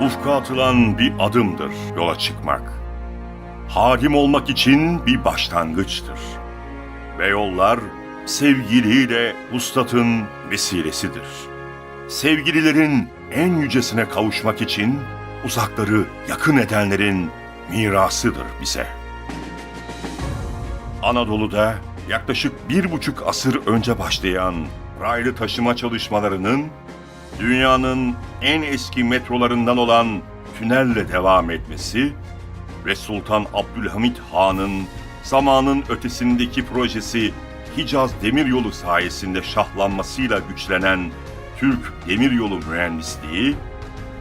ufka atılan bir adımdır yola çıkmak. Hadim olmak için bir başlangıçtır. Ve yollar sevgiliyle vuslatın vesilesidir. Sevgililerin en yücesine kavuşmak için uzakları yakın edenlerin mirasıdır bize. Anadolu'da yaklaşık bir buçuk asır önce başlayan raylı taşıma çalışmalarının dünyanın en eski metrolarından olan tünelle devam etmesi ve Sultan Abdülhamit Han'ın zamanın ötesindeki projesi Hicaz Demiryolu sayesinde şahlanmasıyla güçlenen Türk Demiryolu mühendisliği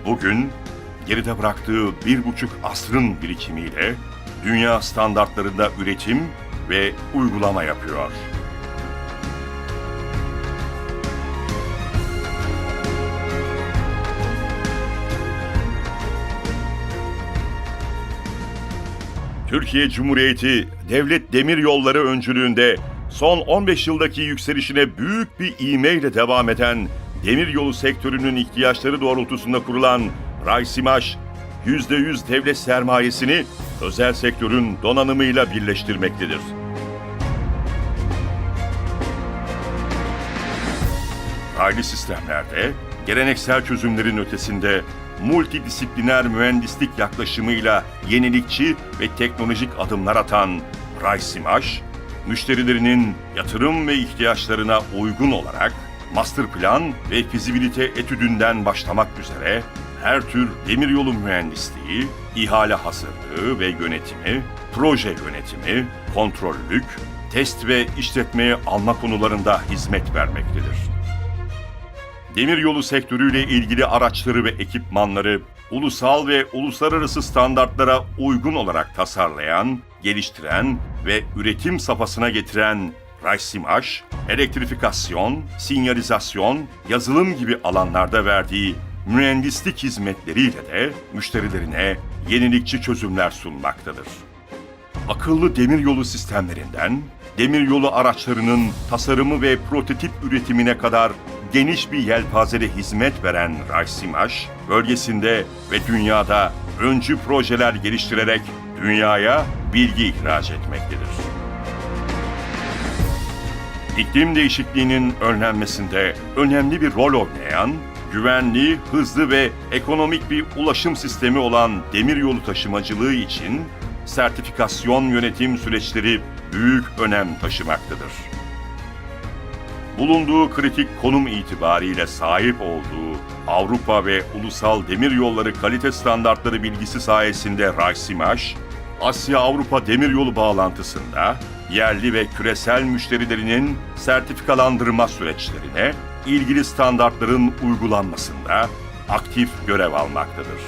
bugün geride bıraktığı bir buçuk asrın birikimiyle dünya standartlarında üretim ve uygulama yapıyor. Türkiye Cumhuriyeti Devlet Demir Yolları öncülüğünde son 15 yıldaki yükselişine büyük bir ivmeyle devam eden demiryolu sektörünün ihtiyaçları doğrultusunda kurulan Raysimaş, %100 devlet sermayesini özel sektörün donanımıyla birleştirmektedir. Raylı sistemlerde geleneksel çözümlerin ötesinde multidisipliner mühendislik yaklaşımıyla yenilikçi ve teknolojik adımlar atan Raysimaj, müşterilerinin yatırım ve ihtiyaçlarına uygun olarak master plan ve fizibilite etüdünden başlamak üzere her tür demiryolu mühendisliği, ihale hazırlığı ve yönetimi, proje yönetimi, kontrollük, test ve işletmeye alma konularında hizmet vermektedir. Demiryolu sektörüyle ilgili araçları ve ekipmanları ulusal ve uluslararası standartlara uygun olarak tasarlayan, geliştiren ve üretim safhasına getiren Raysimaj, elektrifikasyon, sinyalizasyon, yazılım gibi alanlarda verdiği mühendislik hizmetleriyle de müşterilerine yenilikçi çözümler sunmaktadır. Akıllı demiryolu sistemlerinden, demiryolu araçlarının tasarımı ve prototip üretimine kadar geniş bir yelpazede hizmet veren Raysimaj, bölgesinde ve dünyada öncü projeler geliştirerek dünyaya bilgi ihraç etmektedir. İklim değişikliğinin önlenmesinde önemli bir rol oynayan, güvenli, hızlı ve ekonomik bir ulaşım sistemi olan demiryolu taşımacılığı için sertifikasyon yönetim süreçleri büyük önem taşımaktadır. Bulunduğu kritik konum itibariyle sahip olduğu Avrupa ve ulusal demiryolları kalite standartları bilgisi sayesinde Raysimaj, Asya-Avrupa demiryolu bağlantısında yerli ve küresel müşterilerinin sertifikalandırma süreçlerine ilgili standartların uygulanmasında aktif görev almaktadır.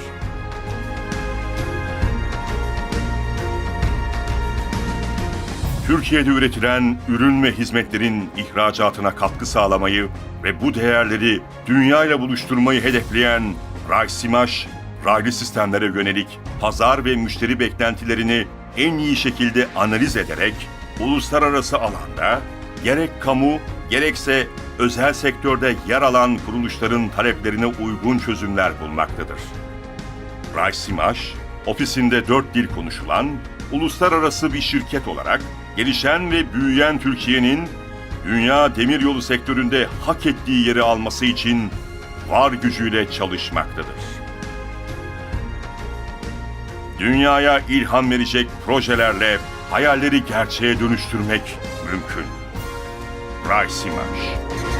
Türkiye'de üretilen ürün ve hizmetlerin ihracatına katkı sağlamayı ve bu değerleri dünyayla buluşturmayı hedefleyen Raysimaj, raylı sistemlere yönelik pazar ve müşteri beklentilerini en iyi şekilde analiz ederek uluslararası alanda gerek kamu gerekse özel sektörde yer alan kuruluşların taleplerine uygun çözümler bulmaktadır. Raysimaj, ofisinde dört dil konuşulan, uluslararası bir şirket olarak gelişen ve büyüyen Türkiye'nin dünya demiryolu sektöründe hak ettiği yeri alması için var gücüyle çalışmaktadır. Dünyaya ilham verecek projelerle hayalleri gerçeğe dönüştürmek mümkün. Raysimaj.